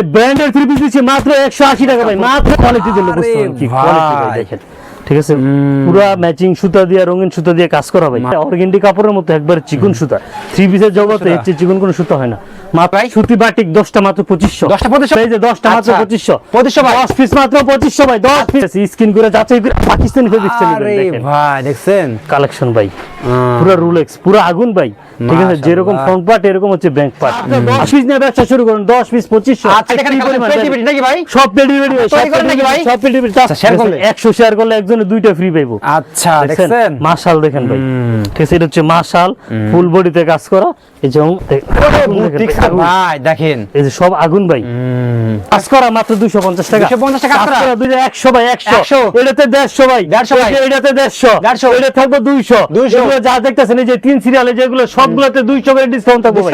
ভাই ব্র্যান্ডের three piece দিচ্ছি মাত্র একশো আশি টাকা ভাই। মাত্র কোয়ালিটি জন্য বুঝতে কি কোয়ালিটি ভাই। দেখেন। ঠিক আছে? পুরা ম্যাচিং সুতা দিয়ে রঙিন সুতা দিয়ে কাজ করা ভাই। অর্গেন্ডি কাপড়ের মতো একবারে চিকন সুতা। থ্রি পিসের জগতে এর চিকন কোনো সুতা হয় না। মাত্র ভাই? সুতি বাটিক দশটা মাত্র পঁচিশশো। 10টা 2500? এই যে দশটা মাত্র আচ্ছা। পঁচিশশো। 2500 ভাই? দশ পিস মাত্র পঁচিশশো ভাই দশ পিস স্কিন করে যাচাই করে পাকিস্তানি ফেব্রিক্স আরে ভাই দেখছেন? কালেকশন ভাই। পুরো রুলেক্স পুরো আগুন ভাই। ঠিক আছে? যেরকম ফ্রন্ট পার্ট এরকম হচ্ছে ব্যাংক পার্ট দশ পিস নিয়ে ব্যবসা শুরু করুন। দশ পিস পঁচিশশো। আচ্ছা এখানে পেটি পেটি নাকি ভাই? সব? সব আচ্ছা, share করলে? একশো শেয়ার করলে একজনে দুইটা ফ্রি পাইবো। আচ্ছা দেখছেন? মাশাল দেখেন ভাই। ঠিক আছে এটা হচ্ছে মাশাল ফুল বডিতে কাজ করা। এই যে দেখেন ভাই, দেখেন। এই যে সব আগুন ভাই। কাজ করা মাত্র 250 টাকা। 250 টাকা কাজ করা? দুইটা 100 ভাই 100 100 এটাতে 150 ভাই। 150 ভাই। এটাতে 150 150 এটা থাকবে 200 200 এগুলো যা দেখতেছেন এই যে তিন সিরিয়ালে যেগুলো সবগুলোতে 200 করে ডিসকাউন্ট থাকবে ভাই।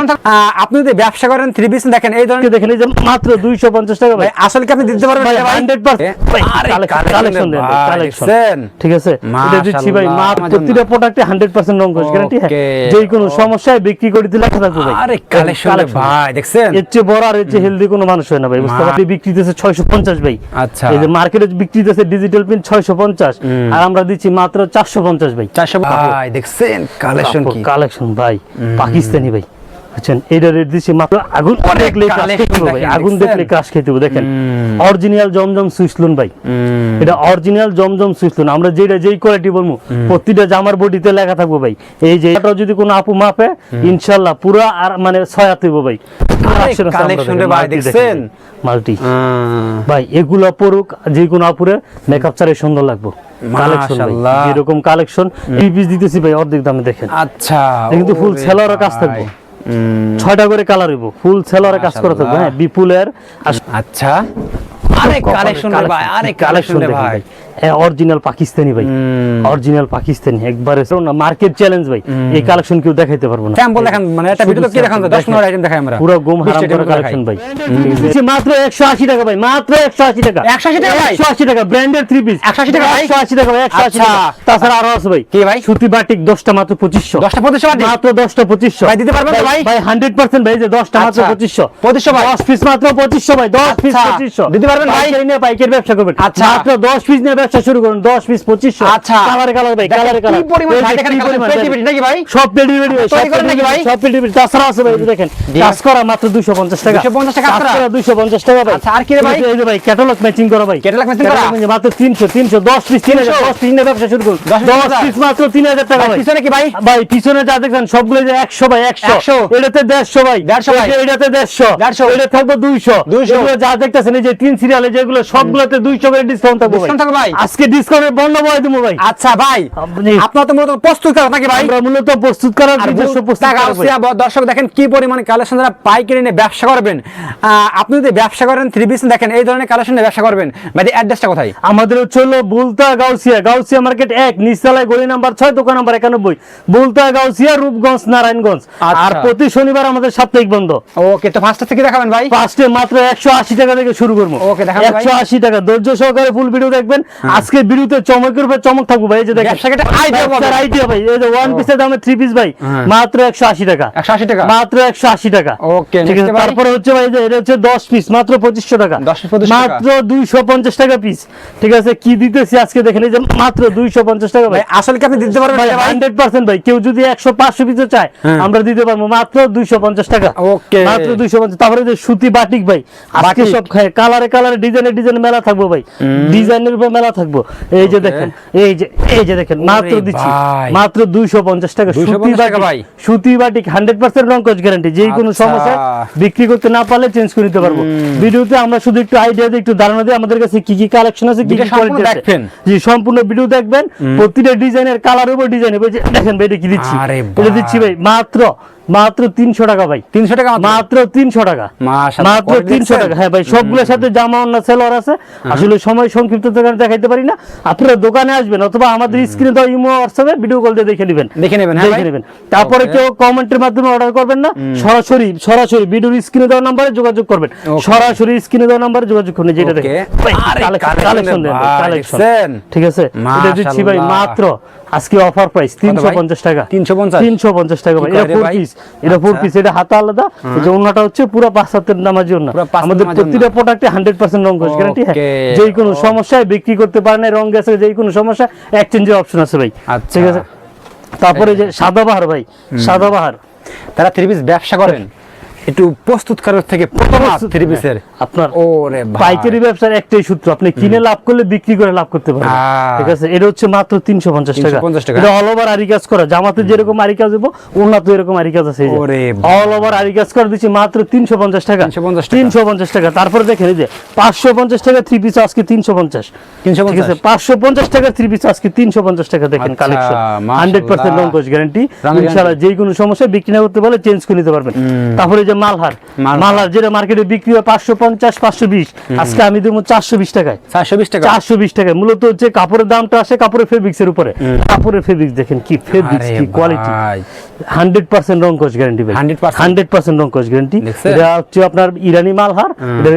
আপনি যদি ব্যবসা করেন থ্রি পিস দেখেন এই ধরনের দেখেন এই যে মাত্র 250 টাকা ভাই। আসলে কি আপনি দিতে পারবেন ভাই এটা ভাই? 100% ভাই আরে, কালেকশন দেন কালেকশন দেখছেন? ঠিক আছে? এটা দিচ্ছি ভাই আমার প্রতিটা প্রোডাক্টে 100% রং গ্যারান্টি হ্যাঁ। যে কোনো সমস্যায় বিক্রি করে দিলে ভাই। আরে কালেকশন ভাই দেখছেন? এর চেয়ে বড় আর এর চেয়ে হেলদি কোনো মানুষ হয় না ভাই বুঝতে মা- বিক্রি দিতেছে ছয়শো পঞ্চাশ ভাই। আচ্ছা। এই যে মার্কেটে বিক্রি দিতেছে ডিজিটাল ছয়শো পঞ্চাশ আর আমরা দিচ্ছি মাত্র চারশো পঞ্চাশ ভাই। চারশো ভাই দেখছেন? কালেকশন কি? কালেকশন ভাই। পাকিস্তানি ভাই। বুঝছেন? এইটা রেট দিচ্ছি মাত্র আগুন দেখলে আগুন দেখলে ক্রাশ খেতে হবে দেখেন? অরিজিনাল জমজম সুইসলুন ভাই। এটা অরিজিনাল জমজম সুইসলুন আমরা যেটা যেই কোয়ালিটি বলব প্রতিটা জামার বডিতে লেখা থাকব ভাই। এই যে এটা যদি কোনো আপু মাপে ইনশাল্লাহ পুরো আর মানে ভাই? মাল্টি ভাই এগুলো পড়ুক যে কোনো আপুরে মেকআপ ছাড়াই সুন্দর লাগবো। কালেকশন এরকম কালেকশন এই পিস দিতেছি ভাই অর্ধেক দামে দেখেন। আচ্ছা কিন্তু ফুল ওরে কাজ থাকবে। ছয়টা করে কালার হইব। ফুল সেলারে কাজ করে থাকবে হ্যাঁ? বিপুলের আচ্ছা। আরে কালেকশন ভাই আরে কালেকশন ভাই। অরিজিনাল পাকিস্তানি ভাই। অরিজিনাল পাকিস্তানি একবারে না মার্কেট চ্যালেঞ্জ ভাই এই কালেকশন কেউ দেখাইতে পারব না স্যাম্পল দেখান মানে একটা ভিডিও কি দেখান তো 10 15 আইটেম দেখাই আমরা পুরো গোম হারাম 20 টা করা কালেকশন ভাই মাত্র 180 টাকা ভাই মাত্র 180 টাকা 180 টাকা ভাই? 180 টাকা ব্র্যান্ডের পিস 180 টাকা ভাই? 180 টাকা ভাই 180 আচ্ছা। টাকা তাছাড়া আরও আছে ভাই কি ভাই? সুতি বাটিক 10টা মাত্র 2500 10টা 2500 মাত্র 10টা 2500 ভাই দিতে পারবেন তো ভাই? ভাই 100% ভাই যে 10টা মাত্র আচ্ছা। 2500 2500 ভাই? 10 পিস মাত্র 2500 ভাই 10 পিস আচ্ছা। 2500 দিতে পারবেন ভাই? পাইকারি ব্যবসা করবেন আচ্ছা। মাত্র 10 পিস নিয়ে ব্যবসা শুরু করুন। 10 পিস 2500 আচ্ছা। কালারে কালার ভাই দেখেন কালারে কালার কি পরিমাণ ভাই দেখেন collection, পেটি পেটি নাকি ভাই? সব ভাই? সব তাছাড়া আছে ভাই দেখেন কাজ করা মাত্র 250 টাকা। 250 টাকা কাজ করা? 250 টাকা ভাই। আচ্ছা, আর কি ভাই? এই যে- ভাই ক্যাটালগ ম্যাচিং করা ভাই। করা? Catalog মাত্র 300 300 10 পিস 3000 300 10 পিস নিয়ে ব্যবসা শুরু করুন। 10 10 পিস মাত্র 3000 টাকা ভাই, পিছনে কি ভাই? ভাই পিছনে যা দেখছেন সবগুলো যে 100 ভাই 100 100 এটাতে 150 ভাই। 150 ভাই। এটাতে 150 150 এটা থাকবে 200 200 যা দেখতেছেন এই যে তিন সিরিয়ালে যেগুলো সবগুলোতে 200 করে ডিসকাউন্ট থাকবে ভাই? আজকে ডিসকাউন্টের বন্ধ বয় দেবো ভাই। আচ্ছা ভাই আপনি- আপনার তো মূলত প্রস্তুত করা নাকি ভাই? আমরা মূলত প্রস্তুত করার নিজস্ব প্রস্তুত করা দর্শক দেখেন কি পরিমাণ কালেকশন যারা পাইকারি নিয়ে ব্যবসা করবেন। আপনি যদি ব্যবসা করেন থ্রি পিস দেখেন এই ধরনের কালেকশন নিয়ে ব্যবসা করবেন। ভাই অ্যাড্রেসটা কোথায়? আমাদের হচ্ছে হলো বুলতা গাউসিয়া গাউসিয়া মার্কেট এক নিচতলায় গলি নাম্বার ছয় দোকান নাম্বার একানব্বই। বুলতা গাউসিয়া রূপগঞ্জ নারায়ণগঞ্জ। আচ্ছা। আর প্রতি শনিবার আমাদের সাপ্তাহিক বন্ধ। ওকে তো ফার্স্ট থেকে দেখাবেন ভাই। ফার্স্টে মাত্র একশো আশি টাকা থেকে শুরু করব। ওকে ভাই। একশো আশি টাকা। ধৈর্য সহকারে ফুল ভিডিও দেখবেন। আজকে ভিডিওতে চমকের উপর চমক থাকব ভাই এই যে দেখেন। আইডিয়া ভাই এই যে ওয়ান পিসের দামে থ্রি পিস ভাই হ্যাঁ। মাত্র একশো আশি টাকা। 180 টাকা? মাত্র একশো আশি টাকা। Okay, ঠিক আছে তারপরে হচ্ছে ভাই যে এটা হচ্ছে দশ পিস মাত্র পঁচিশশো টাকা। 10 piece 25 মাত্র দুইশো পঞ্চাশ টাকা পিস ঠিক আছে কি দিতেছি আজকে দেখেন এই যে মাত্র দুইশো পঞ্চাশ টাকা ভাই। আসলে কি আপনি দিতে পারবেন ভাই এটা ভাই? হান্ড্রেড পার্সেন্ট ভাই কেউ যদি একশো পাঁচশো পিসে চায় হ্যাঁ। আমরা দিতে পারব মাত্র দুইশো পঞ্চাশ টাকা। ওকে মাত্র দুইশো পঞ্চাশ। তারপরে যে সুতি বাটিক ভাই আজকে। সব খায় কালারে কালারে ডিজাইনে ডিজাইন মেলা থাকব ভাই। ডিজাইনের উপর মেলা থাকব। এই যে দেখেন এই যে এই যে দেখেন মাত্র দিচ্ছি। মাত্র দুইশো পঞ্চাশ টাকা। সুতি। বাটিক সুতি বাটিক হান্ড্রেড পার্সেন্ট রঙ্কজ গ্যারান্টি যে কোনো আচ্ছা। সমস্যা বিক্রি করতে না পারলে চেঞ্জ করে নিতে পারব। ভিডিওতে আমরা শুধু একটু আইডিয়া দিই একটু ধারণা দিই আমাদের কাছে কি কি কালেকশন আছে কি কি কোয়ালিটি দেখবেন। জি সম্পূর্ণ ভিডিও দেখবেন। প্রতিটা ডিজাইনের কালার উপর ডিজাইন হবে দেখেন ভাই এটা কি দিচ্ছি? আরে এটা দিচ্ছি ভাই মাত্র মাত্র তিনশো টাকা ভাই। 300 টাকা মাত্র? তিনশো টাকা। মাত্র তিনশো টাকা। হ্যাঁ ভাই সবগুলোর সাথে জামা অন্য সেলর আছে। আসলে সময় সংক্ষিপ্ত দোকানে দেখাইতে পারি না। আপনারা দোকানে আসবেন অথবা আমাদের স্ক্রিনে দেওয়া ইমো হোয়াটসঅ্যাপে ভিডিও কল দিয়ে দেখে নেবেন। দেখে নেবেন, হ্যাঁ দেখে নেবেন। তারপরে. কেউ কমেন্টের মাধ্যমে অর্ডার করবেন না। সরাসরি সরাসরি ভিডিওর স্ক্রিনে দেওয়া নাম্বারে যোগাযোগ করবেন। সরাসরি স্ক্রিনে দেওয়া নাম্বারে যোগাযোগ করুন। যেটা আরে কালেকশন? ঠিক আছে? এটা দিচ্ছি ভাই মাত্র আজকে অফার প্রাইস তিনশো পঞ্চাশ টাকা। 350? তিনশো পঞ্চাশ টাকা ভাই। এটা ফোর পিস এটা ফোর আচ্ছা। পিস এটা হাতা আলাদা। এই যে অন্যটা হচ্ছে পুরো পাঁচ হাতের নামার জন্য আমাদের প্রতিটা প্রোডাক্টে হান্ড্রেড পার্সেন্ট রং কোষ গ্যারান্টি যে কোনো সমস্যায় বিক্রি করতে পারে না রং গেছে যে কোনো সমস্যা এক্সচেঞ্জের অপশন আছে ভাই। আচ্ছা। ঠিক আছে? তারপরে যে সাদাবাহার ভাই। সাদাবাহার তারা থ্রি পিস ব্যবসা করেন? একটু প্রস্তুতকারক থেকে প্রথম থ্রি পিসের আপনার ওরে পাইকারি ব্যবসার একটাই সূত্র আপনি কিনে লাভ করলে বিক্রি করে লাভ করতে পারবেন। আহ। ঠিক আছে এটা হচ্ছে মাত্র টাকা। 350 টাকা। এটা অল ওভার আরি কাজ করা জামাতে যেরকম আরি কাজ উন্নত এরকম আরি কাজ আছে ওরে অল ওভার আরি কাজ করে দিচ্ছি মাত্র তিনশো পঞ্চাশ টাকা। 350 টাকা। তারপরে দেখেন এই যে পাঁচশো পঞ্চাশ টাকা থ্রি পিস আজকে তিনশো পঞ্চাশ। 350 ঠিক আছে পাঁচশো পঞ্চাশ টাকা থ্রি পিস আজকে তিনশো পঞ্চাশ টাকা দেখেন collection. Hundred percent long guarantee ইনশাআল্লাহ যে কোনো সমস্যা বিক্রি না করতে পারলে চেঞ্জ করে নিতে পারবেন। তারপরে যে মালহার। মালহার। যেটা মার্কেটে বিক্রি হয় পাঁচশো পঞ্চাশ পাঁচশো বিশ। আজকে আমি দেবো চারশো বিশ টাকায়। চারশো বিশ টাকা? চারশো বিশ টাকায়। মূলত হচ্ছে কাপড়ের দামটা আসে কাপড়ের ফেব্রিক্স এর উপরে। কাপড়ের ফেব্রিক্স দেখেন কি ফেব্রিক্স কি কোয়ালিটি হান্ড্রেড পার্সেন্ট রং কোচ গ্যারান্টি হান্ড্রেড পার্সেন্ট? রং কোচ গ্যারান্টি এটা হচ্ছে আপনার ইরানি মালহার।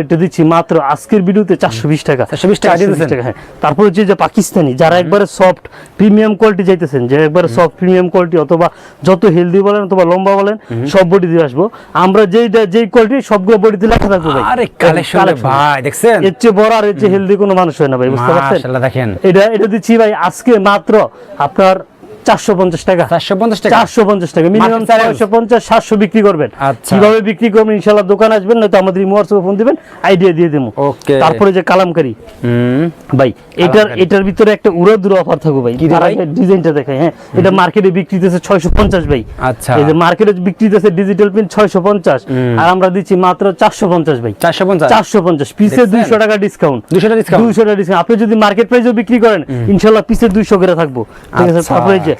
এটা দিচ্ছি মাত্র আজকের ভিডিওতে চারশো বিশ টাকা। 420 টাকা 420 দিতেছেন? টাকা, হ্যাঁ। তারপর হচ্ছে যে পাকিস্তানি যারা একবারে সফট প্রিমিয়াম কোয়ালিটি চাইতেছেন যে একবারে সফট প্রিমিয়াম কোয়ালিটি অথবা যত হেলদি বলেন অথবা লম্বা বলেন সব বডি দিয়ে আসব। আমরা যেই যেই কোয়ালিটি সবগুলো বডিতে লেখা থাকব ভাই। আরে কালেকশন ভাই দেখছেন? এর চেয়ে বড় আর এর চেয়ে হেলদি কোনো মানুষ হয় না ভাই বুঝতে পারছেন? দেখেন। এটা এটা দিচ্ছি ভাই আজকে মাত্র আপনার চারশো পঞ্চাশ টাকা। চারশো পঞ্চাশ টাকা? চারশো পঞ্চাশ টাকা। মিনিমাম Market পঞ্চাশ সাতশো বিক্রি করবেন। আচ্ছা। কীভাবে বিক্রি করবেন ইনশাল্লাহ দোকান আসবেন নয়তো আমাদের হোয়াটসঅ্যাপে ফোন দিবেন আইডিয়া দিয়ে দেবো। তারপরে যে কালামকারি। ভাই এটার এটার ভিতরে একটা উড়ো দূর অফার থাকবে ভাই? ডিজাইনটা দেখাই হ্যাঁ। এটা মার্কেটে বিক্রি দিতেছে ছয়শো পঞ্চাশ ভাই। আচ্ছা। এই যে মার্কেটে বিক্রি দিতেছে ডিজিটাল প্রিন্ট ছয়শো পঞ্চাশ। আর আমরা দিচ্ছি মাত্র চারশো পঞ্চাশ ভাই। চারশো পঞ্চাশ। চারশো পঞ্চাশ। পিসে দুইশো টাকা ডিসকাউন্ট 200 টাকা discount? দুইশো টাকা ডিসকাউন্ট আপনি যদি মার্কেট প্রাইসও বিক্রি করেন ইনশাল্লাহ পিসে দুইশো করে থাকব। ঠিক আছে? আচ্ছা। তারপরে যে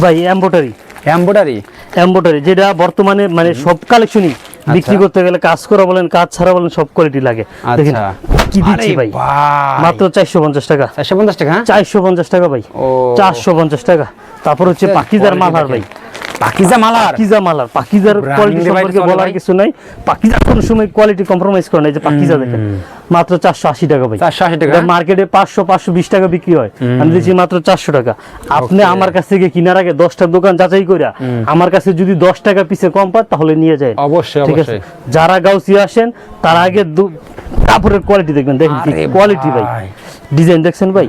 ভাই এম্বোটারি এমব্রয়ডারি এম্বোটারি যেটা বর্তমানে মানে সব কালেকশনই আচ্ছা। বিক্রি করতে গেলে কাজ করা বলেন কাজ ছাড়া বলেন সব কোয়ালিটি লাগে। দেখেন কি দিচ্ছি ভাই? মাত্র চারশো পঞ্চাশ টাকা। চারশো পঞ্চাশ টাকা হ্যাঁ? চারশো পঞ্চাশ টাকা ভাই। ও। চারশো পঞ্চাশ টাকা। তারপর হচ্ছে পাকিজার মালার ভাই। পাকিজা মালার? পাকিজা মালার। পাকিজার কোয়ালিটি সম্পর্কে বলার কিছু নাই। পাকিজা কোনো সময় কোয়ালিটি কম্প্রোমাইজ করে না যে পাকিজা দেখেন। মাত্র চারশো আশি টাকা ভাই। 480 টাকা? মার্কেটে পাঁচশো পাঁচশো বিশ টাকা বিক্রি হয়। আমি দিচ্ছি মাত্র চারশো টাকা। আপনি আমার কাছ থেকে কিনার আগে দশটা দোকান যাচাই করে আমার কাছে যদি দশ টাকা পিছে কম পান তাহলে নিয়ে যায়। অবশ্যই, ঠিক আছে? যারা গাউসি আসেন তার আগে কাপড়ের কোয়ালিটি দেখবেন। দেখেন কোয়ালিটি ভাই। ডিজাইন দেখছেন ভাই?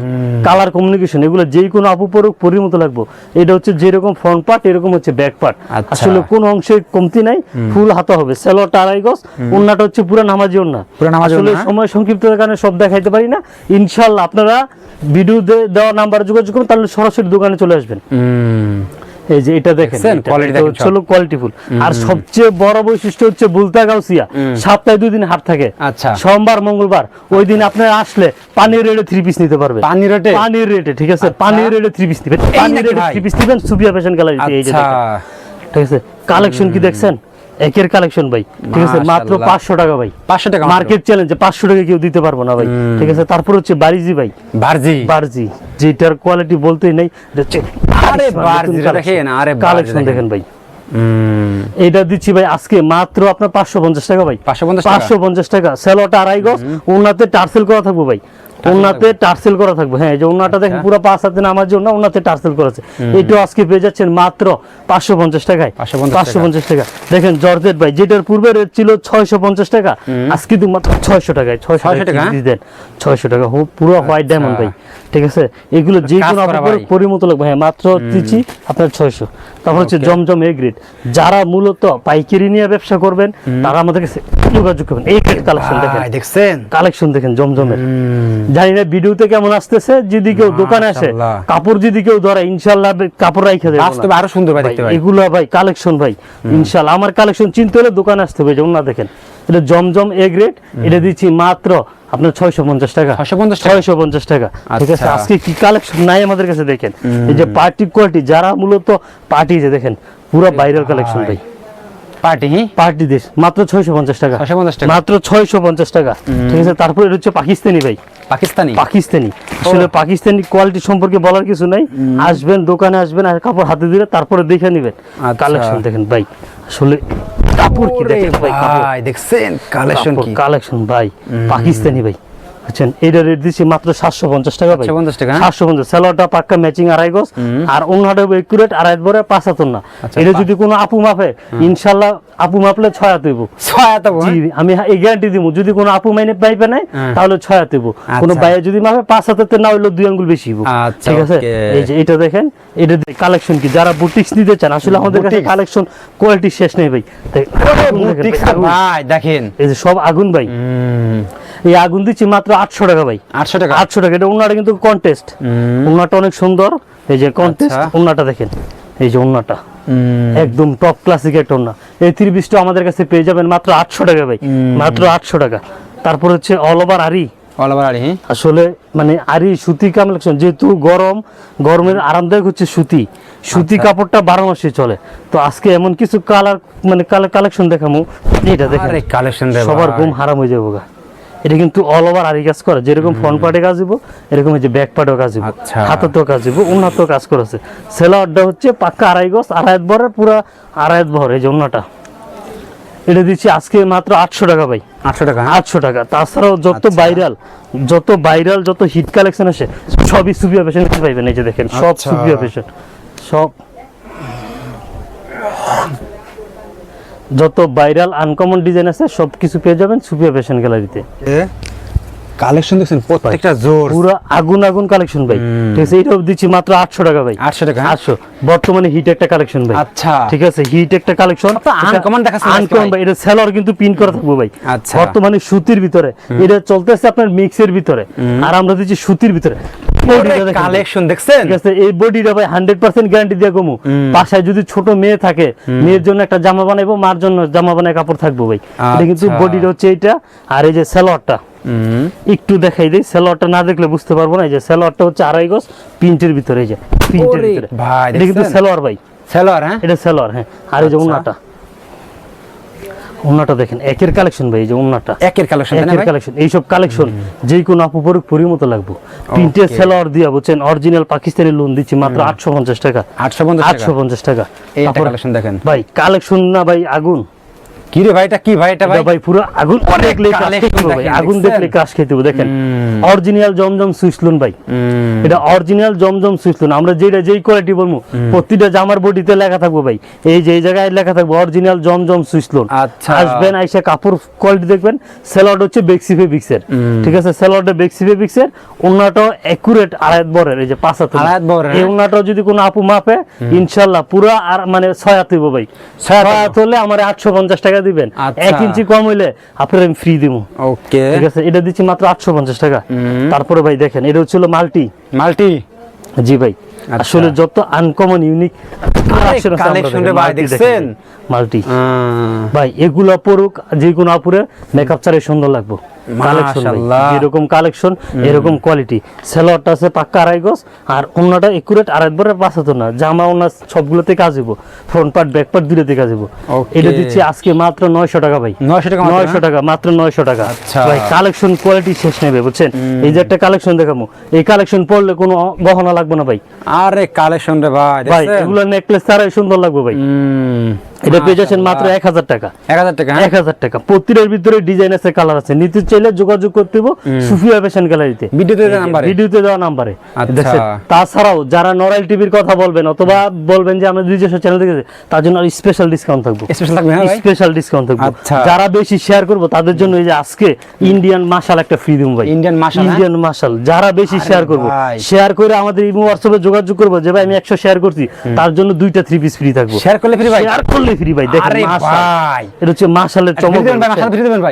কালার কমিউনিকেশন এগুলো যেই কোনো আপু পরুক পরির মতো লাগবো। এটা হচ্ছে যেরকম ফ্রন্ট পার্ট এরকম হচ্ছে ব্যাক পার্ট আচ্ছা। আসলে কোন অংশে কমতি নাই ফুল হাতা হবে। সেলোয়ার আড়াই গজ ওন্নাটা হচ্ছে পুরো নামাজি ওন্না আসলে সময় সংক্ষিপ্ততার কারণে সব দেখাইতে পারি না। ইনশাল্লাহ আপনারা ভিডিও দেওয়া নাম্বার যোগাযোগ করুন তাহলে সরাসরি দোকানে চলে আসবেন। এই যে এটা দেখেন। হলো কোয়ালিটিফুল আর সবচেয়ে বড় বৈশিষ্ট্য হচ্ছে বুলতা গাউসিয়া। সপ্তাহে দুই দিন হাট থাকে। আচ্ছা। সোমবার মঙ্গলবার ওই দিন আপনারা আসলে পানির রেটে থ্রি পিস নিতে পারবে পানির রেটে? পানির রেটে ঠিক আছে? পানির রেটে থ্রি পিস নিবেন। পানির রেটে থ্রি পিস নিবেন। সুবিয়া ফ্যাশন গ্যালারিতে এই যে আচ্ছা। ঠিক আছে? কালেকশন কি দেখছেন? একের কালেকশন ভাই। ঠিক আছে? মাত্র মাশাআল্লাহ। পাঁচশো টাকা ভাই। পাঁচশো টাকা মার্কেট চ্যালেঞ্জ পাঁচশো টাকা কেউ দিতে পারব না ভাই। ঠিক আছে? তারপর হচ্ছে বারিজি ভাই। বারজি? বারজি। যেটার কোয়ালিটি বলতেই নাই এটা আরে বারজি দেখেন, আরে কালেকশন দেখেন। ভাই। এটা দিচ্ছি ভাই আজকে মাত্র আপনার পাঁচশো পঞ্চাশ টাকা ভাই। 550 টাকা? পাঁচশো পঞ্চাশ টাকা। সেলোটা আড়াই গজ ওনাতে টার্সেল করা থাকব ভাই। ওনাতে টার্সেল করা থাকবে। হ্যাঁ যে ওনাটা দেখেন পুরো পাঁচ হাতে নামার জন্য ওনাতে টার্সেল করেছে। এটাও আজকে পেয়ে যাচ্ছেন মাত্র পাঁচশো পঞ্চাশ টাকায়। পাঁচশো পঞ্চাশ টাকা। দেখেন জর্জেট ভাই যেটার পূর্বে রেট ছিল ছয়শো পঞ্চাশ টাকা আজকে কিন্তু মাত্র ছয়শো টাকায়। ছয়শো টাকা? ছয়শো টাকা? পুরো হোয়াইট ডায়মন্ড ভাই। ঠিক আছে? এগুলো যে কোনো আপনার ভাই। মাত্র দিচ্ছি আপনার ছয়শো। তারপর হচ্ছে জমজম এ গ্রেড যারা মূলত পাইকারি নিয়ে ব্যবসা করবেন তারা আমাদের কাছে যোগাযোগ করবেন। এই গ্রেড কালেকশন দেখেন। দেখছেন? কালেকশন দেখেন জমজমের। জানি না ভিডিওতে কেমন আসতেছে যদি কেউ দোকানে আসে কাপড় যদি কেউ ধরে ইনশাল্লাহ কাপড় রাইখে দেবে বাস্তবে আরও সুন্দর ভাই দেখতে ভাই এগুলো ভাই কালেকশন ভাই। ইনশাল্লাহ আমার কালেকশন চিনতে হলে দোকানে আসতে হবে যেমন না দেখেন। এটা জমজম এ গ্রেড এটা দিচ্ছি মাত্র আপনার ছয়শো পঞ্চাশ টাকা। 650 টাকা? ছয়শো পঞ্চাশ টাকা। ঠিক আছে? আচ্ছা। আজকে কি কালেকশন নাই আমাদের কাছে দেখেন? এই যে পার্টি কোয়ালিটি যারা মূলত পার্টি যে দেখেন পুরো ভাইরাল কালেকশন ভাই। পার্টি পার্টি দেশ। মাত্র ছয়শো পঞ্চাশ টাকা। 650 টাকা। মাত্র ছয়শো পঞ্চাশ টাকা। ঠিক আছে? তারপর এটা হচ্ছে পাকিস্তানি ভাই। পাকিস্তানি? পাকিস্তানি। আসলে পাকিস্তানি কোয়ালিটি সম্পর্কে বলার কিছু নাই। আসবেন দোকানে আসবেন আর কাপড় হাতে দিলে তারপরে দেখে নেবেন। আচ্ছা। কালেকশন দেখেন ভাই। আসলে কাপড় কি দেখেন ভাই কাপড়। দেখছেন? কালেকশন কি? কালেকশন ভাই। পাকিস্তানি ভাই। বুঝছেন? এটা রেট দিচ্ছি মাত্র সাতশো পঞ্চাশ টাকা ভাই। 750 টাকা, হ্যাঁ? সাতশো পঞ্চাশ। স্যালোয়ারটা পাক্কা ম্যাচিং আড়াই গজ। আর অন্যটা একুরেট আড়াই বরে পাঁচ হাতর না। আচ্ছা, এটা যদি কোনো আপু মাপে ইনশাল্লাহ আপু মাপলে ছয় হাত হইব। ছয় হাত জি হ্যাঁ? আমি এই গ্যারান্টি দিব যদি কোনো আপু মাইনে পাইবে নাই হ্যাঁ। তাহলে ছয় হাত হইব। কোনো আচ্ছা। বাইরে যদি মাপে পাঁচ হাতের না হইল দুই আঙ্গুল বেশি হইব। আচ্ছা, ঠিক আছে? এই যে এটা দেখেন এটা কালেকশন কি? যারা বুটিক্স নিতে চান আসলে আমাদের কাছে কালেকশন কোয়ালিটি শেষ নেই ভাই। ভাই, দেখেন। এই যে সব আগুন ভাই। এই আগুন দিচ্ছি মাত্র আটশো টাকা ভাই। আটশো টাকা? আটশো টাকা। এটা উন্নাটা কিন্তু কন্টেস্ট উন্নাটা অনেক সুন্দর। এই যে কন্টেস্ট আচ্ছা। উন্নাটা দেখেন। এই যে উন্নাটা। একদম টপ ক্লাসিক একটা উন্না। এই থ্রি পিসটা আমাদের কাছে পেয়ে যাবেন মাত্র আটশো টাকা ভাই। মাত্র আটশো টাকা। তারপর হচ্ছে অল ওভার আরি? আসলে মানে আরি সুতি কালেকশন যেহেতু গরম গরমের আরামদায়ক হচ্ছে সুতি। সুতি আচ্ছা। কাপড়টা বারো মাসে চলে। তো আজকে এমন কিছু কালার মানে কালেকশন দেখামু। এটা দেখেন। কালেকশন সবার ঘুম হারাম হয়ে যাব গা। এটা কিন্তু অল ওভার আরি কাজ করে। যেরকম ফ্রন্ট পার্টে কাজ দিব এরকম হচ্ছে ব্যাক পার্টেও কাজ দিব আচ্ছা। হাতেও কাজ দিব উন্নত কাজ করেছে। সেলাওয়ারটা হচ্ছে পাক্কা আড়াই গজ আড়াইত ভরের পুরা আড়াইত ভর এই যে অন্যটা এটা দিচ্ছি আজকে মাত্র আটশো টাকা ভাই। আটশো টাকা? আটশো টাকা। তাছাড়াও যত আচ্ছা। ভাইরাল যত ভাইরাল যত হিট কালেকশন আসে সবই সুবিয়া পেশন পাইবেন। এই যে দেখেন সব আচ্ছা। সুবিয়া পেশন সব যত ভাইরাল আনকমন ডিজাইন আছে সব কিছু পেয়ে যাবেন সুপিয়া ফ্যাশন গ্যালারিতে কালেকশন দেখছেন প্রত্যেকটা জোর। পুরো আগুন আগুন কালেকশন ভাই। ঠিক আছে দিচ্ছি মাত্র আটশো টাকা ভাই। আটশো টাকা হ্যাঁ? আটশো। বর্তমানে হিট একটা কালেকশন ভাই। আচ্ছা। ঠিক আছে হিট একটা কালেকশন uncommon দেখাচ্ছে আনকমন ভাই। এটা সেলর কিন্তু পিন করা থাকব ভাই। আচ্ছা। বর্তমানে সুতির ভিতরে। এটা চলতেছে আপনার মিক্সের ভিতরে। আর আমরা দিচ্ছি সুতির ভিতরে। কালেকশন দেখছেন? এই বডিটা ভাই হান্ড্রেড পার্সেন্ট গ্যারান্টি দিয়ে কমু। বাসায় যদি ছোট মেয়ে থাকে মেয়ের জন্য একটা জামা বানাইবো মার জন্য জামা বানায় কাপড় থাকব ভাই। এটা কিন্তু আচ্ছা। বডিটা হচ্ছে এইটা আর এই যে সেলরটা একটু দেখাই দিই সেলোয়ারটা না দেখলে বুঝতে পারব না এই যে সেলোয়ারটা হচ্ছে আড়াই গজ প্রিন্টের ভিতরে এই যে প্রিন্টের ভিতরে। এটা কিন্তু ভাই। সেলোয়ার হ্যাঁ? এটা সেলোয়ার হ্যাঁ। আর এই যে আচ্ছা। উন্নাটা উন্নাটা দেখেন একের কালেকশন ভাই এই যে উন্নাটা। একের কালেকশন একের কালেকশন এইসব কালেকশন যেই কোনো আপু পরুক মতো লাগবো। তিনটে সেলার দিয়া বুঝছেন? অরিজিনাল পাকিস্তানি লোন দিচ্ছি মাত্র আটশো পঞ্চাশ টাকা। আটশো পঞ্চাশ আটশো টাকা পঞ্চাশ টাকা। এই কালেকশন দেখেন। ভাই কালেকশন না ভাই আগুন। কি রে ভাই এটা কি ভাই এটা ভাই? ভাই পুরো আগুন দেখলে ভাই আগুন দেখলে ক্রাশ খেতে দেখেন। অরিজিনাল জমজম সুইসলুন ভাই। এটা অরিজিনাল জমজম সুইসলুন আমরা যেটা যেই কোয়ালিটি বলব প্রতিটা জামার বডিতে লেখা থাকব ভাই। এই যে জায়গায় লেখা থাকব অরিজিনাল জমজম সুইসলুন আচ্ছা। আসবেন আইসা কাপড় কোয়ালিটি দেখবেন সেলড হচ্ছে বেক্সিফে বিক্সের ঠিক আছে? সেলডে বেক্সিফে বিক্সের ওনাটা একুরেট আড়াইত বরের এই যে পাঁচ হাত। আড়াইত বরের, এই হ্যাঁ? ওনাটা যদি কোনো আপু মাপে ইনশাল্লাহ পুরো আর মানে ছয় হাত হইব ভাই। ছয় হাত হলে আমার আটশো পঞ্চাশ টাকা দিবেন। আচ্ছা। এক ইঞ্চি কম হইলে আপনার আমি ফ্রি দিব ওকে ঠিক আছে? এটা দিচ্ছি মাত্র আটশো পঞ্চাশ টাকা। তারপরে ভাই দেখেন এটা হচ্ছিল মাল্টি। মাল্টি? জি ভাই। আচ্ছা। আসলে যত আনকমন ইউনিক ভাই, দেখছেন? মাল্টি। ভাই এগুলো পড়ুক যে কোনো আপুরে মেকআপ চারে সুন্দর লাগবো। এরকম কালেকশন এরকম কোয়ালিটি সেলোয়ারটা আছে পাক্কা আড়াই গজ আর অন্যটা একুরেট আড়াই বরে পাঁচ হাত না জামা ওনার সবগুলোতে কাজ হইব ফ্রন্ট পার্ট ব্যাক পার্ট দুটোতে কাজ হইব এটা দিচ্ছি আজকে মাত্র নয়শো টাকা ভাই। 900 টাকা নয়শো? টাকা মাত্র নয়শো টাকা। আচ্ছা। ভাই কালেকশন কোয়ালিটি শেষ নেবে বুঝছেন? এই যে একটা কালেকশন দেখাবো। এই কালেকশন পড়লে কোনো গহনা লাগবে না ভাই। আরে কালেকশন রে ভাই ভাই এগুলো নেকলেস ছাড়াই সুন্দর লাগবে ভাই। এটা পেয়ে যাচ্ছেন মাত্র এক হাজার টাকা। এক হাজার টাকা হ্যাঁ? এক হাজার টাকা। প্রতিটার ভিতরে ডিজাইন আছে কালার আছে। নিতে চাইলে যোগাযোগ করতে হবে সুফিয়া ফ্যাশন গ্যালারিতে ভিডিওতে দেওয়া নাম্বারে? ভিডিওতে দেওয়া নাম্বারে। দেখছেন? তাছাড়াও যারা নরাইল টিভির কথা বলবেন অথবা বলবেন যে আমাদের নিজস্ব চ্যানেল থেকে তার জন্য স্পেশাল ডিসকাউন্ট থাকবে। স্পেশাল থাকবে হ্যাঁ স্পেশাল ডিসকাউন্ট থাকবে। আচ্ছা। যারা বেশি শেয়ার করব তাদের জন্য এই যে আজকে ইন্ডিয়ান মাশাল একটা ফ্রি দিম ভাই। ইন্ডিয়ান মাশাল, হ্যাঁ? ইন্ডিয়ান মাশাল যারা বেশি শেয়ার করব শেয়ার করে আমাদের ইমো হোয়াটসঅ্যাপে যোগাযোগ করব যে ভাই আমি একশো শেয়ার করছি। তার জন্য দুইটা থ্রি পিস ফ্রি থাকব। শেয়ার করলে ফ্রি ভাই? শেয়ার করলে ফ্রি ভাই দেখেন ভাই। এটা হচ্ছে মাশালের চমক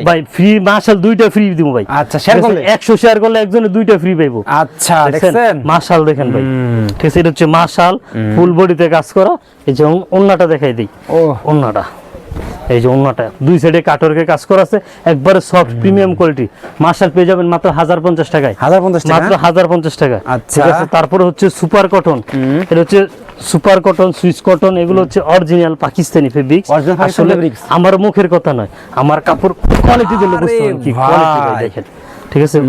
ভাই, ফ্রি মাশাল দুইটা ফ্রি দিব ভাই। আচ্ছা, share করলে? একশো শেয়ার করলে একজনে দুইটা ফ্রি পাইবো। আচ্ছা মাশাল দেখেন ভাই। ঠিক আছে এটা হচ্ছে মাশাল ফুল বডিতে কাজ করা। এই যে অন্যটা দেখাই দিই। ও। এই যে অন্যটা। দুই সাইডে কাটরকে কাজ করা আছে। একবারে সফট প্রিমিয়াম কোয়ালিটি মার্শাল পেয়ে যাবেন মাত্র হাজার পঞ্চাশ টাকায়। হাজার পঞ্চাশ টাকা? মাত্র হাজার পঞ্চাশ টাকা আচ্ছা। তারপরে হচ্ছে সুপার কটন এটা হচ্ছে সুপার কটন সুইস কটন এগুলো হচ্ছে অরিজিনাল পাকিস্তানি পাকিস্তানি fabrics? আমার মুখের কথা নয় আমার কাপড় কোয়ালিটি দিলে বুঝতে আরে পারবেন কি কোয়ালিটি দেখেন। ঠিক আছে?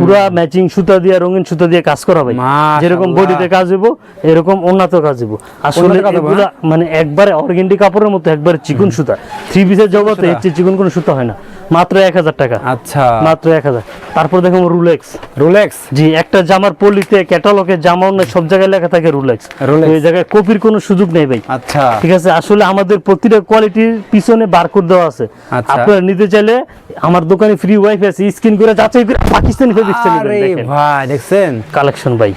পুরা ম্যাচিং সুতা দিয়ে রঙিন সুতা দিয়ে কাজ করা ভাই। যেরকম বডিতে কাজ হইব এরকম উন্নত কাজ হইব। আসলে এগুলা মানে একবারে অর্গেন্ডি কাপড়ের মতো একবারে চিকন সুতা। থ্রি পিসের জগতে চিকন কোনো সুতা হয় না। মাত্র এক হাজার টাকা। আচ্ছা। মাত্র এক হাজার। তারপর রুলেক্স রোলেক্স জি একটা জামার পলিতে ক্যাটালগে জামা অন্য সব জায়গায় লেখা থাকে রুলেক্স। এই জায়গায় কপির কোনো সুযোগ নেই ভাই। আচ্ছা। ঠিক আছে আসলে আমাদের প্রতিটা কোয়ালিটির পিছনে বারকোড দেওয়া আছে। আচ্ছা। আপনারা নিতে চাইলে আমার দোকানে ফ্রি ওয়াইফাই আছে স্ক্রিন করে যাচাই করে পাকিস্তানি ভাই দেখছেন? কালেকশন ভাই।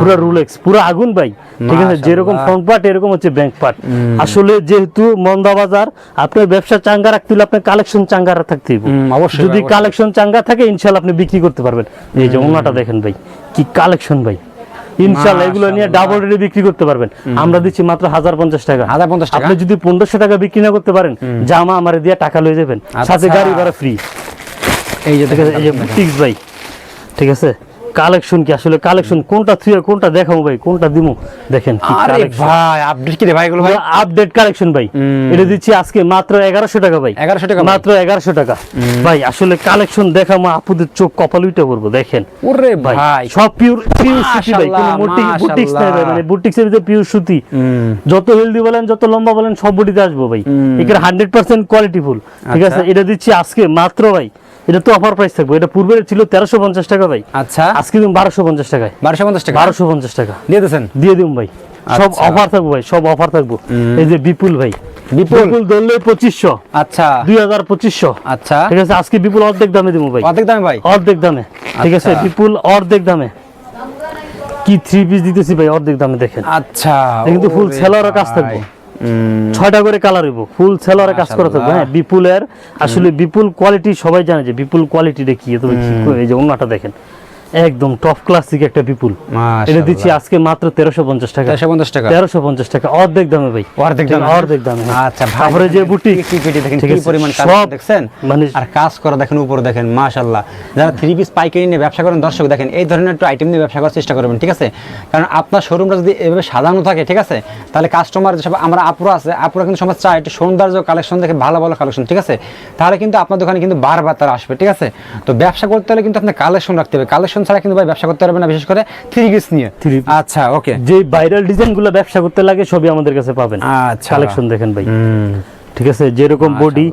পুরো রুলেক্স পুরো আগুন ভাই। ঠিক আছে যেরকম ফ্রন্ট পার্ট এরকম হচ্ছে ব্যাক পার্ট আসলে যেহেতু মন্দা বাজার আপনার ব্যবসা চাঙ্গা রাখতে হলে আপনার কালেকশন চাঙ্গা থাকতে অবশ্যই, যদি কালেকশন চাঙ্গা থাকে আপনি বিক্রি করতে পারবেন। এই যে ওনাটা দেখেন ভাই কি কালেকশন ভাই। ইনশাল্লাহ এগুলো নিয়ে ডাবল রেটে বিক্রি করতে পারবেন। আমরা দিচ্ছি মাত্র হাজার পঞ্চাশ টাকা। হাজার পঞ্চাশ টাকা? আপনি যদি পনেরোশো টাকা বিক্রি না করতে পারেন জামা আমার দিয়ে টাকা লয়ে যাবেন। সাথে আচ্ছা। গাড়ি ভাড়া ফ্রি এই যে এই যে ভাই। ঠিক আছে? কালেকশন কি? আসলে কালেকশন কোনটা থুয়ে কোনটা দেখাবো ভাই? কোনটা দিমু? দেখেন আরে ভাই আপডেট কি রে ভাই এগুলো ভাই? আপডেট কালেকশন ভাই। এটা দিচ্ছি আজকে মাত্র এগারোশো টাকা ভাই। 1100 টাকা মাত্র এগারোশো টাকা। ভাই আসলে কালেকশন দেখামু আপুদের চোখ কপাল উইটা করব দেখেন। ওরে ভাই সব পিওর পিওর সুতি ভাই কোনো মাশাআল্লাহ, বুটিক্স নাই ভাই। মানে বুটিক্সের ভিতরে পিওর সুতি। যত হেলদি বলেন যত লম্বা বলেন সব বডিতে আসব ভাই। এখানে হান্ড্রেড পার্সেন্ট কোয়ালিটি ফুল ঠিক আছে? আচ্ছা। এটা দিচ্ছি আজকে মাত্র ভাই। এটা তো অফার প্রাইস থাকবে। এটা পূর্বে ছিল তেরোশো পঞ্চাশ টাকা ভাই। আচ্ছা। আজকে তুমি বারোশো পঞ্চাশ টাকায়। বারোশো পঞ্চাশ টাকা? বারোশো পঞ্চাশ টাকা। দিয়ে দিয়েছেন? দিয়ে দিন ভাই। সব আচ্ছা। অফার থাকব ভাই সব অফার থাকব। এই যে বিপুল ভাই। বিপুল? ধরলে পঁচিশশো। আচ্ছা। দুই হাজার পঁচিশশো। আচ্ছা। ঠিক আছে আজকে বিপুল অর্ধেক দামে দিব ভাই। অর্ধেক দামে ভাই? অর্ধেক দামে। ঠিক আছে আচ্ছা। বিপুল অর্ধেক দামে। কি থ্রি পিস দিতেছি ভাই অর্ধেক দামে দেখেন। আচ্ছা। কিন্তু ওরে সেলোয়ারও কাজ থাকবে। ছয়টা করে কালার হইব। ফুল সেলারে কাজ করা থাকবে হ্যাঁ বিপুলের। আসলে বিপুল কোয়ালিটি সবাই জানে যে বিপুল কোয়ালিটিটা কি তুমি এই যে অন্যটা দেখেন। একদম টপ ক্লাসিক একটা বিপুল এটা দিচ্ছি আজকে মাত্র তেরোশো পঞ্চাশ টাকা। তেরোশো পঞ্চাশ টাকা। তেরোশো পঞ্চাশ টাকা। অর্ধেক দামে ভাই। অর্ধেক দামে? অর্ধেক দামে। আচ্ছা তারপরে যে বুটি কি দেখেন কি পরিমাণ কাজ দেখছেন? মানে আর কাজ করা দেখেন উপরে দেখেন মাশাআল্লাহ। যারা থ্রি পিস পাইকারি নিয়ে ব্যবসা করেন দর্শক দেখেন এই ধরনের একটু আইটেম নিয়ে ব্যবসা করার চেষ্টা করবেন ঠিক আছে? কারণ আপনার শোরুমটা যদি এভাবে সাজানো থাকে ঠিক আছে? তাহলে কাস্টমার যেসব আমরা আপুরা আছে আপুরা কিন্তু সমাজ চায় একটু সৌন্দর্য কালেকশন দেখে ভালো ভালো কালেকশন ঠিক আছে? তাহলে কিন্তু আপনার দোকানে কিন্তু বারবার তারা আসবে ঠিক আছে? তো ব্যবসা করতে হলে কিন্তু আপনার কালেকশন রাখতে হবে। কালেকশন ছাড়া কিন্তু ভাই ব্যবসা করতে পারবে না বিশেষ করে থ্রি পিস নিয়ে। আচ্ছা ওকে যে ভাইরাল ডিজাইনগুলো ব্যবসা করতে লাগে সবই আমাদের কাছে পাবেন। আচ্ছা। কালেকশন দেখেন ভাই। ঠিক আছে? যেরকম বডি।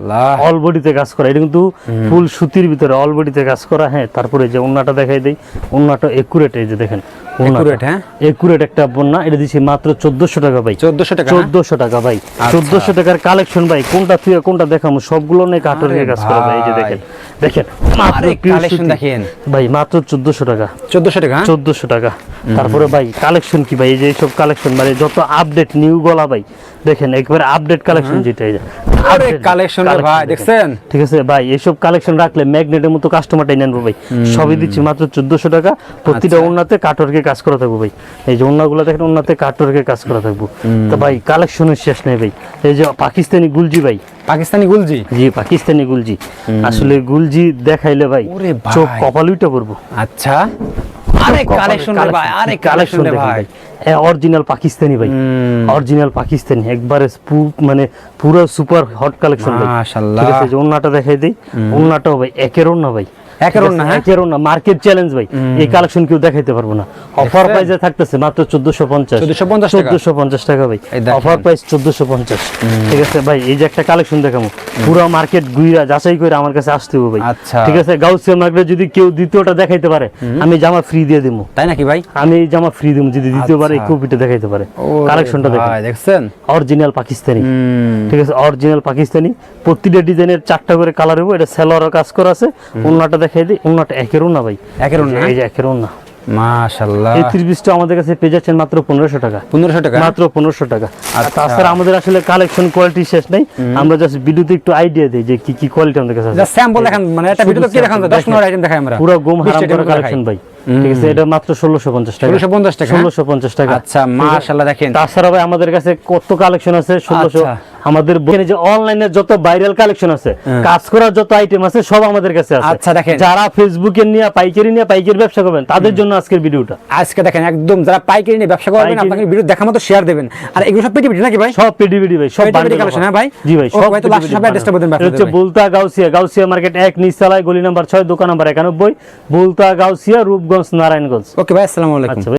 অল বডিতে কাজ করা। এটা কিন্তু ফুল সুতির ভিতরে অল বডিতে কাজ করা। হ্যাঁ তারপরে যে অন্যটা দেখাই দেয় ওন্নাটা একুরেট এই যে দেখেন। Accurate, হ্যাঁ? একুরেট একটা বন্যা এটা দিচ্ছি মাত্র চোদ্দশো টাকা ভাই চোদ্দশো টাকা না? চোদ্দশো টাকা ভাই। চোদ্দশো টাকার কালেকশন ভাই কোনটা তুই কোনটা দেখাবো সবগুলো নিয়ে কাঠের কাজ করা ভাই এই যে দেখেন দেখেন মাত্র আরে pure collection সুতি। দেখেন। ভাই মাত্র চোদ্দশো টাকা চোদ্দশো টাকা? চোদ্দশো টাকা তারপরে ভাই কালেকশন কি ভাই এই যে এইসব কালেকশন মানে যত আপডেট নিউ গলা ভাই দেখেন একবারে আপডেট কালেকশন যেটা এই যে আরে ভাই, দেখছেন? ঠিক আছে ভাই এইসব কালেকশন রাখলে ম্যাগনেটের মতো কাস্টমারটাই নেনবো ভাই সবই দিচ্ছি মাত্র চোদ্দশো টাকা প্রতিটা আচ্ছা। ওনাতে কাটরকে কাজ করা থাকব ভাই। এই যে ওনাগুলো দেখেন ওনাতে কাটরকে কাজ করা থাকব। তো ভাই কালেকশনের শেষ নেই ভাই। এই যে পাকিস্তানি গুলজি ভাই। পাকিস্তানি গুলজি? জি পাকিস্তানি গুলজি। আসলে গুলজি দেখাইলে ভাই চোখ কপাল উইটা পড়ব। আচ্ছা। আরে কালেকশন রে ভাই আরে কালেকশন রে ভাই। অরিজিনাল পাকিস্তানি ভাই। অরিজিনাল পাকিস্তানি। একবারে মানে পুরো সুপার হট কালেকশন ভাই। মাশাআল্লাহ। ঠিক আছে ওন্নাটা দেখাই দেই। ওন্নাটাও ভাই একের ওন্না ভাই। হ্যাঁ? একের ওন্না মার্কেট চ্যালেঞ্জ ভাই। এই কালেকশন কেউ দেখাইতে পারব না। অফার প্রাইসে থাকতেছে মাত্র চোদ্দশো পঞ্চাশ। চোদ্দশো পঞ্চাশ টাকা? ভাই। অফার প্রাইস চোদ্দশো পঞ্চাশ। ঠিক আছে ভাই এই যে একটা কালেকশন দেখাবো। পুরো মার্কেট গুইরা যাচাই করে আমার কাছে আসতে হবে ভাই। আচ্ছা। ঠিক আছে গাউসিয়া মার্কেটে যদি কেউ দ্বিতীয়টা দেখাইতে পারে আমি জামা ফ্রি দিয়ে দিব তাই নাকি ভাই? আমি এই জামা ফ্রি দিব যদি দ্বিতীয়বার এই আচ্ছা। কপিটা দেখাইতে পারে। কালেকশনটা দেখেন। অরিজিনাল পাকিস্তানি ঠিক আছে অরিজিনাল পাকিস্তানি প্রতিটা ডিজাইনের চারটা করে কালার হইব এটা সেলোয়ারও কাজ করা আছে ওন্নাটা দেখাই দিই ওন্নাটা একের না ভাই। একের? এই যে একের না মাশাআল্লাহ এই থ্রি আমাদের কাছে পেয়ে যাচ্ছেন মাত্র পনেরোশো টাকা। পনেরোশো টাকা? মাত্র টাকা। আর আচ্ছা। তাছাড়া আমাদের আসলে কালেকশন কোয়ালিটি শেষ নাই। আমরা জাস্ট ভিডিওতে একটু আইডিয়া দিই যে কি কি কোয়ালিটি আমাদের কাছে আছে। জাস্ট স্যাম্পল দেখেন মানে একটা শুধু কি দেখান? sample, দশ দেখেন। পনেরো আইটেম দেখাই আমরা। পুরো গম হারাম item করা করে কালেকশন ভাই। ঠিক আছে এটা মাত্র ষোলোশো পঞ্চাশ টাকা। 1650 টাকা, হ্যাঁ? ষোলোশো পঞ্চাশ টাকা। আচ্ছা মাশাআল্লাহ দেখেন। তাছাড়া ভাই আমাদের কাছে কত কালেকশন আছে? আচ্ছা। আমাদের এখানে যে অনলাইনে যত ভাইরাল কালেকশন আছে কাজ করার যত আইটেম আছে সব আমাদের কাছে আছে। আচ্ছা, দেখেন। যারা ফেসবুকে নিয়ে পাইকারি নিয়ে পাইকারি ব্যবসা করবেন তাদের জন্য আজকের ভিডিওটা। আজকে দেখেন একদম যারা পাইকারি নিয়ে ব্যবসা করবেন আপনাকে ভিডিও দেখা মতো শেয়ার দেবেন। আর এগুলো সব পেটি নাকি ভাই? সব পিডিবিডি ভাই সব offer। হ্যাঁ ভাই? জি ভাই সব ভাই তো পেটি সব bundle। address টা বলতেন এটা আপনাদের হচ্ছে বুলতা গাউসিয়া গাউসিয়া মার্কেট এক নিচতলায় গলি নাম্বার ছয় দোকান নাম্বার একানব্বই। বুলতা গাউসিয়া রূপগঞ্জ নারায়ণগঞ্জ। ওকে ভাই আসসালামু আলাইকুম। আচ্ছা